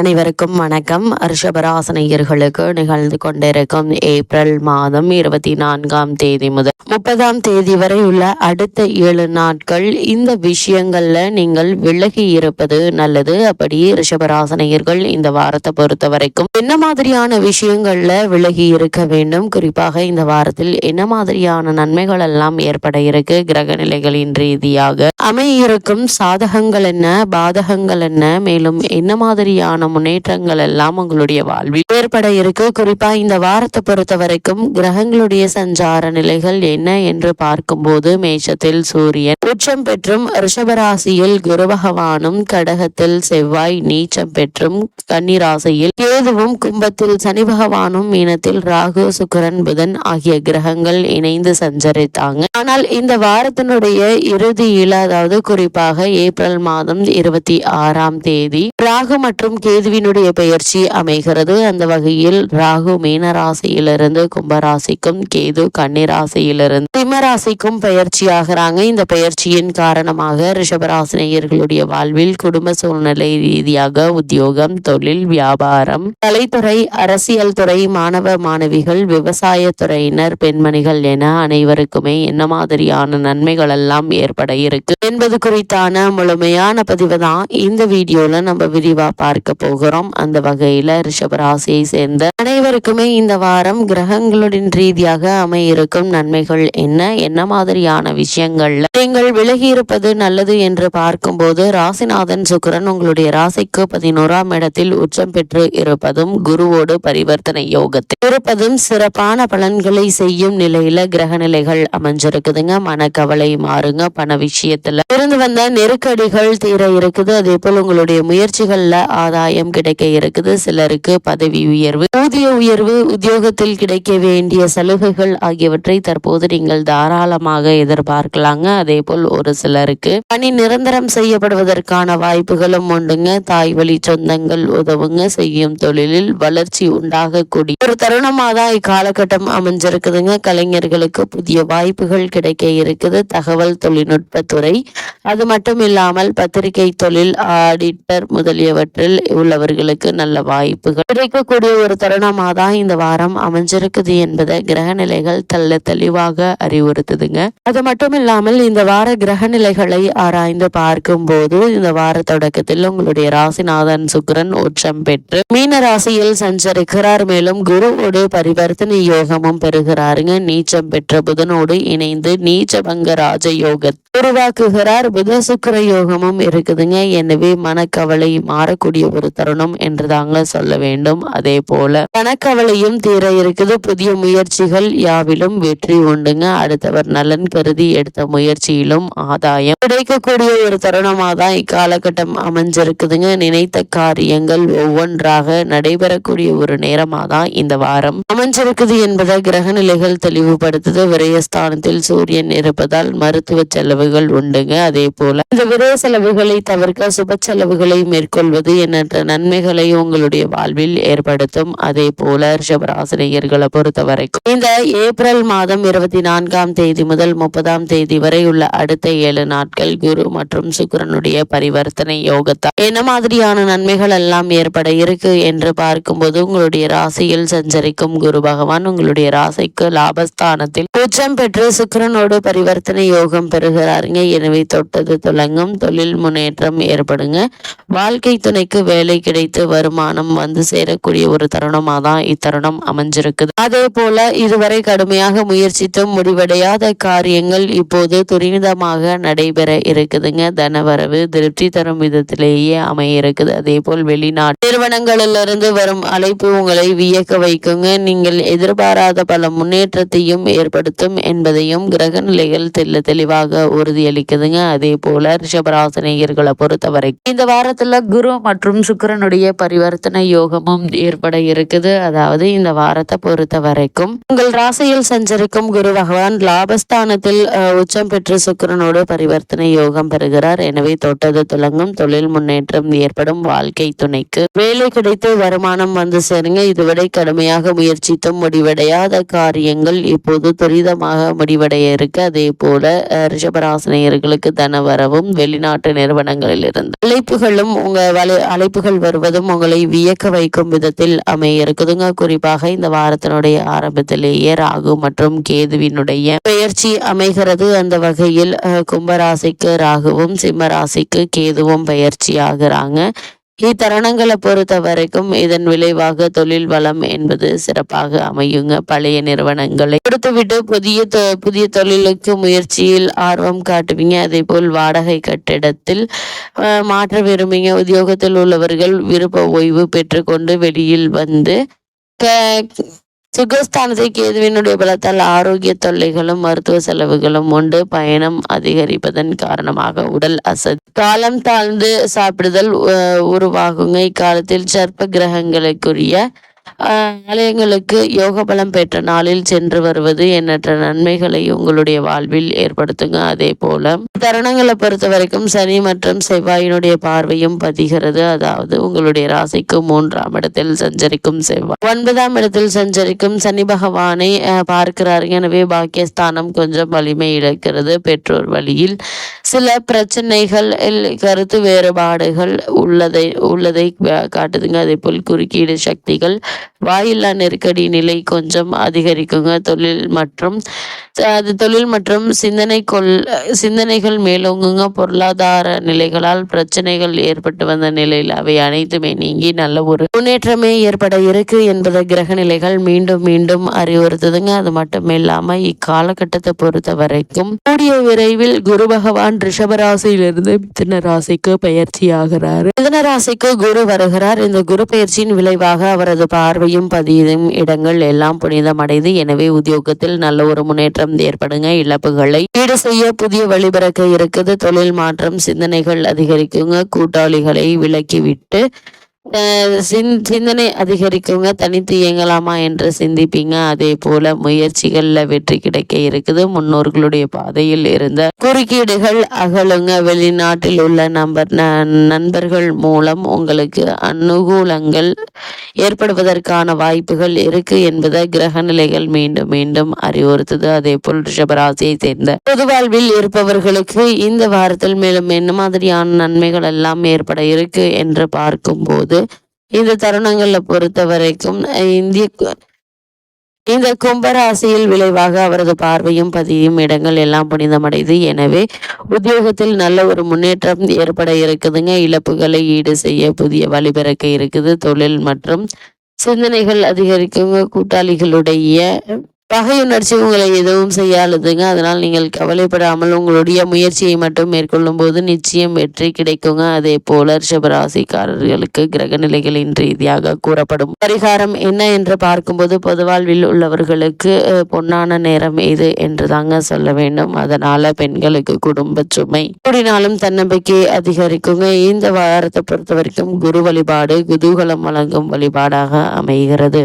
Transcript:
அனைவருக்கும் வணக்கம். ரிஷபராசனையர்களுக்கு நிகழ்ந்து கொண்டிருக்கும் ஏப்ரல் மாதம் இருபத்தி நான்காம் தேதி முதல் முப்பதாம் தேதி வரை உள்ள அடுத்த ஏழு நாட்கள் இந்த விஷயங்கள்ல நீங்கள் விலகி இருப்பது நல்லது. அப்படி ரிஷபராசனையர்கள் இந்த வாரத்தை பொறுத்த வரைக்கும் என்ன மாதிரியான விஷயங்கள்ல விலகி இருக்க வேண்டும்? குறிப்பாக இந்த வாரத்தில் என்ன மாதிரியான நன்மைகள் எல்லாம் ஏற்பட இருக்கு? கிரக நிலைகளின் ரீதியாக அமையிருக்கும் சாதகங்கள் என்ன? பாதகங்கள் என்ன? மேலும் என்ன மாதிரியான முன்னேற்றங்கள் எல்லாம் உங்களுடைய வாழ்வில் ஏற்பட இருக்கு. குறிப்பா இந்த வாரத்தை பொறுத்த வரைக்கும் கிரகங்களுடைய சஞ்சார நிலைகள் என்ன என்று பார்க்கும்போது மேஷத்தில் சூரியன் உச்சம் பெற்றும் ரிஷபராசியில் குரு பகவானும் கடகத்தில் செவ்வாய் நீச்சம் பெற்றும் கன்னிராசியில் கேதுவும் கும்பத்தில் சனி பகவானும் மீனத்தில் ராகு சுக்கரன் புதன் ஆகிய கிரகங்கள் இணைந்து சஞ்சரித்தாங்க. ஆனால் இந்த வாரத்தினுடைய இறுதியில் அதாவது குறிப்பாக ஏப்ரல் மாதம் இருபத்தி ஆறாம் தேதி ராகு மற்றும் கே கேதுவினுடைய பெயர்ச்சி அமைகிறது. அந்த வகையில் ராகு மீன ராசியிலிருந்து கும்பராசிக்கும் கேது கன்னிராசியிலிருந்து சிம்மராசிக்கும் பயிற்சி ஆகிறாங்க. இந்த பயிற்சியின் காரணமாக ரிஷபராசினியர்களுடைய வாழ்வில் குடும்ப சூழ்நிலை ரீதியாக உத்தியோகம் தொழில் வியாபாரம் கலைத்துறை அரசியல் துறை மாணவ மாணவிகள் விவசாய துறையினர் பெண்மணிகள் என அனைவருக்குமே என்ன மாதிரியான நன்மைகள் எல்லாம் ஏற்பட இருக்கு என்பது குறித்தான முழுமையான பதிவு தான் இந்த வீடியோல நம்ம விரிவா பார்க்க போகிறோம். அந்த வகையில ரிஷபராசியை சேர்ந்த அனைவருக்குமே இந்த வாரம் கிரகங்களுடன் ரீதியாக அமையிருக்கும் நன்மைகள் என்ன? என்ன மாதிரியான விஷயங்கள்ல நீங்கள் விலகி இருப்பது நல்லது என்று பார்க்கும்போது ராசிநாதன் சுக்கிரன் உங்களுடைய ராசிக்கு பதினோராம் இடத்தில் உச்சம் பெற்று இருப்பதும் குருவோடு பரிவர்த்தனை யோகத்தில் இருப்பதும் சிறப்பான பலன்களை செய்யும் நிலையில கிரக நிலைகள் அமைஞ்சிருக்குதுங்க. மனக்கவலை மாறுங்க. பண விஷயத்துல இருந்து வந்த நெருக்கடிகள் தீர இருக்குது. அதே போல் உங்களுடைய முயற்சிகள்ல ஆதாயம் கிடைக்க இருக்குது. சிலருக்கு பதவி உயர்வு ஊதிய உயர்வு உத்தியோகத்தில் கிடைக்க வேண்டிய சலுகைகள் ஆகியவற்றை தற்போது நீங்கள் தாராளமாக எதிர்பார்க்கலாங்க. அதே போல் ஒரு சிலருக்கு பணி நிரந்தரம் செய்யப்படுவதற்கான வாய்ப்புகளும் உண்டுங்க. தாய் வழி சொந்தங்கள் உதவுங்க. செய்யும் தொழிலில் வளர்ச்சி உண்டாகக்கூடிய ஒரு தருணமாக தான் இக்காலகட்டம் அமைஞ்சிருக்குதுங்க. கலைஞர்களுக்கு புதிய வாய்ப்புகள் கிடைக்க இருக்குது. தகவல் தொழில்நுட்பத்துறை அது மட்டும் இல்லாமல் பத்திரிகை தொழில் ஆடிட்டர் முதலியவற்றில் உள்ளவர்களுக்கு நல்ல வாய்ப்புகள். கிடைக்கக்கூடிய ஒரு தருணமாக தான் இந்த வாரம் அமைஞ்சிருக்குது என்பதை கிரக நிலைகள் தள்ள தெளிவாக அறிவுறுத்துதுங்க. அது மட்டும் இல்லாமல் இந்த வார கிரக நிலைகளை ஆராய்ந்து பார்க்கும் போது இந்த வார தொடக்கத்தில் உங்களுடைய ராசிநாதன் சுக்கரன் உச்சம் பெற்று மீன ராசியில் சஞ்சரிக்கிறார். மேலும் குருவோடு பரிவர்த்தனை யோகமும் பெறுகிறாருங்க. நீச்சம் பெற்ற புதனோடு இணைந்து நீச்சபங்க ராஜ யோகத்தை உருவாக்குகிறார். புத சுக்கிர யோகமும் இருக்குதுங்க. எனவே மனக்கவலை மாறக்கூடிய ஒரு தருணம் என்று தாங்க சொல்ல வேண்டும். அதே போல மனக்கவலையும் தீர இருக்குது. புதிய முயற்சிகள் யாவிலும் வெற்றி உண்டுங்க. அடுத்தவர் நலன் கருதி எடுத்த முயற்சியிலும் ஆதாயம் கிடைக்கக்கூடிய ஒரு தருணமாக தான் இக்காலகட்டம் அமைஞ்சிருக்குதுங்க. நினைத்த காரியங்கள் ஒவ்வொன்றாக நடைபெறக்கூடிய ஒரு நேரமாக தான் இந்த வாரம் அமைஞ்சிருக்குது என்பதை கிரக நிலைகள் தெளிவுபடுத்துது. விரயஸ்தானத்தில் சூரியன் இருப்பதால் மருத்துவ செலவுகள் உண்டுங்க. அதே போல இந்த விரய செலவுகளை தவிர்க்க சுப செலவுகளை மேற்கொள்வது எண்ணற்ற நன்மைகளை உங்களுடைய வாழ்வில் ஏற்படுத்தும். அதே போல ரிஷபராசினியர்களை பொறுத்த வரைக்கும் இந்த ஏப்ரல் மாதம் இருபத்தி நான்காம் தேதி முதல் முப்பதாம் தேதி வரை உள்ள அடுத்த ஏழு நாட்கள் குரு மற்றும் சுக்கரனுடைய பரிவர்த்தனை யோகத்தால் என்ன மாதிரியான நன்மைகள் எல்லாம் ஏற்பட இருக்கு என்று பார்க்கும்போது உங்களுடைய ராசியில் சஞ்சரிக்கும் குரு பகவான் உங்களுடைய ராசிக்கு லாபஸ்தானத்தில் உச்சம் பெற்று சுக்கரனோடு பரிவர்த்தனை யோகம் பெறுகிறாருங்க. எனவே தொட்டது துலங்கும் தொழில் முன்னேற்றம் ஏற்படுங்க. வாழ்க்கை துணைக்கு வேலை கிடைத்து வருமானம் வந்து சேரக்கூடிய ஒரு தருணமாக தான் இத்தருணம் அமைஞ்சிருக்குது. அதே போல இதுவரை கடுமையாக முயற்சித்தும் முடிவடையாத காரியங்கள் இப்போது துரிதமாக நடைபெற இருக்குதுங்க. தனவரவு திருப்தி தரும் விதத்திலேயே அமைய இருக்குது அதே போல் வெளிநாட்டு நிறுவனங்களிலிருந்து வரும் அழைப்பு உங்களை வியக்க வைக்குங்க. நீங்கள் எதிர்பாராத பல முன்னேற்றத்தையும் ஏற்படுத்தும் என்பதையும் கிரக நிலைகள் தெல்ல தெளிவாக உறுதியளிக்குதுங்க. அதே போல ரிஷபராசனையர்களை பொறுத்தவரை இந்த வாரத்துல குரு மற்றும் சுக்கரனுடைய பரிவர்த்தனை யோகமும் ஏற்பட இருக்குது. அதாவது இந்த வாரத்தை பொறுத்த வரைக்கும் உங்கள் ராசியில் சஞ்சரிக்கும் குரு பகவான் லாபஸ்தானத்தில் உச்சம் பெற்று சுக்கரனோடு பரிவர்த்தனை யோகம் பெறுகிறார். எனவே தொட்டது துலங்கும் தொழில் முன்னேற்றம் ஏற்படும் வாழ்க்கை துணைக்கு வேலை கிடைத்து வருமானம் வந்து சேருங்க. இதுவரை கடுமையாக முயற்சித்தும் முடிவடையாத காரியங்கள் இப்போது துரிதமாக முடிவடைய இருக்கு. அதே போல அஹ், ரிஷபராசினியர்களுக்கு தன வரவும் வெளிநாட்டு நிறுவனங்களில் இருந்து அழைப்புகளும் உங்க அழைப்புகள் வாய்ப்புகள் வருவதும் உங்களை வியக்க வைக்கும் விதத்தில் அமைய இருக்குதுங்க குறிப்பாக இந்த வாரத்தினுடைய ஆரம்பத்திலேயே ராகு மற்றும் கேதுவினுடைய பெயர்ச்சி அமைகிறது. அந்த வகையில் கும்பராசிக்கு ராகுவும் சிம்ம ராசிக்கு கேதுவும் பயிற்சி ஆகுறாங்க. இத்தருணங்களை பொறுத்த வரைக்கும் இதன் விளைவாக தொழில் வளம் என்பது சிறப்பாக அமையுங்க. பழைய நிறுவனங்களை கொடுத்துவிட்டு புதிய தொ- புதிய தொழிலுக்கு முயற்சியில் ஆர்வம் காட்டுவீங்க. அதே போல் வாடகை கட்டிடத்தில் மாற்ற விரும்புங்க உத்தியோகத்தில் உள்ளவர்கள் விருப்ப ஓய்வு பெற்றுக்கொண்டு வெளியில் வந்து சுகஸ்தானத்தை கேதுவினுடைய பலத்தால் ஆரோக்கிய தொல்லைகளும் மருத்துவ செலவுகளும் உண்டு. பயணம் அதிகரிப்பதன் காரணமாக உடல் அசதி. காலம் தாழ்ந்து சாப்பிடுதல் உருவாகுங்க. இக்காலத்தில் சர்ப்ப கிரகங்களுக்குரிய ஆலயங்களுக்கு யோக பலம் பெற்ற நாளில் சென்று வருவது எண்ணற்ற நன்மைகளை உங்களுடைய வாழ்வில் ஏற்படுத்துங்க. அதே போல தருணங்களை பொறுத்த வரைக்கும் சனி மற்றும் செவ்வாயினுடைய பார்வையும் பதிகிறது. அதாவது உங்களுடைய ராசிக்கு மூன்றாம் இடத்தில் சஞ்சரிக்கும் செவ்வாய். ஒன்பதாம் இடத்தில் சஞ்சரிக்கும் சனி பகவானை பார்க்கிறார். எனவே பாக்கியஸ்தானம் கொஞ்சம் வலிமை இழக்கிறது. பெற்றோர் வழியில் சில பிரச்சனைகள் கருத்து வேறுபாடுகள் உள்ளதை உள்ளதை காட்டுதுங்க. அதே போல் குறுக்கீடு சக்திகள் வாயில்லா நெருக்கடி நிலை கொஞ்சம் அதிகரிக்குங்க. தொழில் மற்றும் அது தொழில் மற்றும் சிந்தனை கொள் சிந்தனைகள் மேலோங்குங்க. பொருளாதார நிலைகளால் பிரச்சனைகள் ஏற்பட்டு வந்த நிலையில் அவை அனைத்துமே நீங்கி நல்ல ஒரு முன்னேற்றமே ஏற்பட இருக்கு என்பதை கிரக நிலைகள் மீண்டும் மீண்டும் அறிவுறுத்துதுங்க. அது மட்டும் இல்லாம இக்காலகட்டத்தை பொறுத்த வரைக்கும் கூடிய விரைவில் குரு பகவான் ரிஷபராசியிலிருந்து மிதன ராசிக்கு பயிற்சி ஆகிறாரு மிதன ராசிக்கு குரு வருகிறார். இந்த குரு பயிற்சியின் விளைவாக அவரது பார்வை பார்வையும் பதியும் இடங்கள் எல்லாம் புனிதமடைந்து எனவே உத்தியோகத்தில் நல்ல ஒரு முன்னேற்றம் ஏற்படுங்க. இழப்புகளை ஈடு செய்ய புதிய வழிபிறக்க இருக்குது. தொழில் மாற்றம் சிந்தனைகள் அதிகரிக்குங்க. கூட்டாளிகளை விலக்கிவிட்டு சிந்- சிந்தனை அதிகரிக்குங்க தனித்து இயங்கலாமா என்று சிந்திப்பீங்க. அதே போல முயற்சிகள்ல வெற்றி கிடைக்க இருக்குது. முன்னோர்களுடைய பாதையில் இருந்த குறுக்கீடுகள் அகலுங்க. வெளிநாட்டில் உள்ள நம்பர் ந- நண்பர்கள் மூலம் உங்களுக்கு அனுகூலங்கள் ஏற்படுவதற்கான வாய்ப்புகள் இருக்கு என்பதை கிரக நிலைகள் மீண்டும் மீண்டும் அறிவுறுத்துது. அதே போல் ரிஷபராசியை சேர்ந்த பொதுவாழ்வில் இருப்பவர்களுக்கு இந்த வாரத்தில் மேலும் என்ன மாதிரியான நன்மைகள் எல்லாம் ஏற்பட இருக்கு என்று பார்க்கும்போது இந்த தருணங்களை பொறுத்த வரைக்கும் இந்திய இந்த கும்பராசியில் விளைவாக அவரது பார்வையும் பதியும் இடங்கள் எல்லாம் புனிதமடைது. எனவே உத்தியோகத்தில் நல்ல ஒரு முன்னேற்றம் ஏற்பட இருக்குதுங்க. இழப்புகளை ஈடு செய்ய புதிய வழிபிறக்க இருக்குது. தொழில் மற்றும் சிந்தனைகள் அதிகரிக்குங்க. கூட்டாளிகளுடைய பகையுணர்ச்சி உங்களை எதுவும் செய்யாதுங்க அதனால் நீங்கள் கவலைப்படாமல் உங்களுடைய முயற்சியை மட்டும் மேற்கொள்ளும் போது நிச்சயம் வெற்றி கிடைக்குங்க. அதே போல ரிஷபராசிக்காரர்களுக்கு கிரக நிலைகளின் ரீதியாக கூறப்படும். பரிகாரம் என்ன என்று பார்க்கும்போது பொதுவாழ்வில் உள்ளவர்களுக்கு பொன்னான நேரம் இது என்று தாங்க சொல்ல வேண்டும். அதனால பெண்களுக்கு குடும்ப சுமை கூடினாலும் தன்னம்பிக்கை அதிகரிக்குங்க. இந்த வாரத்தை பொறுத்த வரைக்கும் குரு வழிபாடு குதூகலம் வழங்கும் வழிபாடாக அமைகிறது.